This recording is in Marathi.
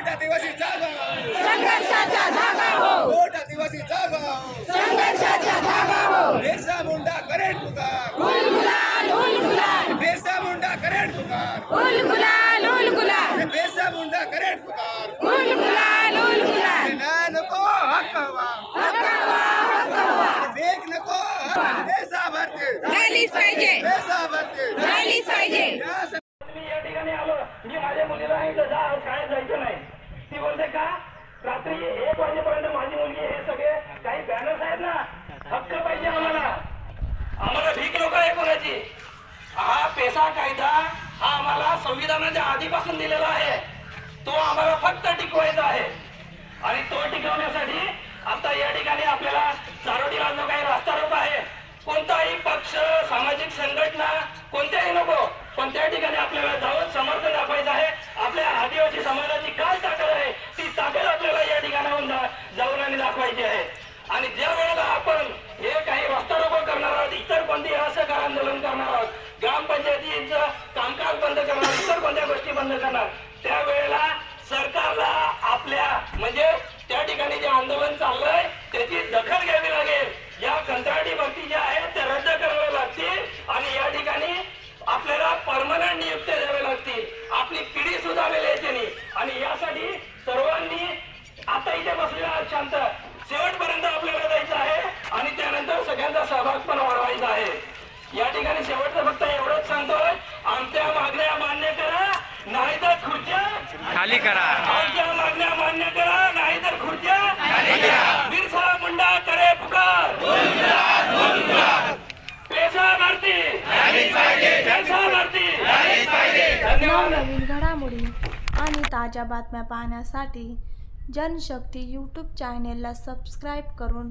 वोट आदिवासी जागा। संघर्षाचा धागा हो। वोट आदिवासी जागा। संघर्षाचा धागा हो। बिरसा मुंडा करेन पुकार। उल गुलाल गुलाल। बिरसा मुंडा करेन पुकार। गुलाल उल गुलाल। बिरसा मुंडा करेन पुकार। उल गुलाल उल गुलाल। ना नको हक्कावा हक्कावा वेग नको पैसा भरते। झालीच पाहिजे। पैसा भरते। झालीच पाहिजे। या स- मी या ठिकाणी आलो. मी माझ्या मुलीला सांगितलं जा आज शाळेत जायचं नाही. ती बोलते का? रात्री एक वाजेपर्यंत माझी मुलगी हे सगळे. काही बॅनर्स आहेत ना? हक्क पाहिजे आम्हाला. आम्हाला भीक लोक आहे कोणाची. हा पेसा कायदा हा आम्हाला संविधानाच्या आधीपासून दिलेला आहे. तो आम्हाला फक्त टिकवायचा आहे. आणि तो टिकवण्यासाठी आता या ठिकाणी आपल्याला चारोटीला जो काही रास्ता रोप आहे कोणताही पक्ष सामाजिक संघटना कोणत्याही नको पण त्या ठिकाणी आपल्याला आणि ज्या वेळेला आपण हे काही रस्ता रोको करणार आहोत इतर कोणतेही असहकार आंदोलन करणार आहोत ग्रामपंचायतीचं कामकाज बंद करणार इतर कोणत्या गोष्टी बंद करणार त्यावेळेला सरकारला आपल्या म्हणजे त्या ठिकाणी जे आंदोलन चाललंय त्याची दखल घ्यावी लागेल. या कंत्राटी भरती ज्या आहेत त्या रद्द कराव्या लागतील आणि या ठिकाणी आपल्याला परमनंट नियुक्त्या द्याव्या लागतील. आपली पिढी सुधारेल याच्यानी. आणि यासाठी सर्वांनी आता इथे बसलेला शांत शेवटपर्यंत आपल्याला जायचं आहे आणि त्यानंतर सगळ्यांचा सहभाग पण वाढवायचा आहे. या ठिकाणी शेवटचं फक्त एवढंच सांगतोय आमच्या मागण्या मान्य करा नाहीतर खुर्च्या खाली करा. आमच्या मागण्या मान्य करा नाहीतर खुर्च्या बिरसा मुंडा करे पुकार. पेशा भरती. पेशा भरती. धन्यवाद. नवनवीन घडामोडी आणि ताज्या बातम्या पाहण्यासाठी जनशक्ती यूट्यूब चॅनेलला सबस्क्राईब करून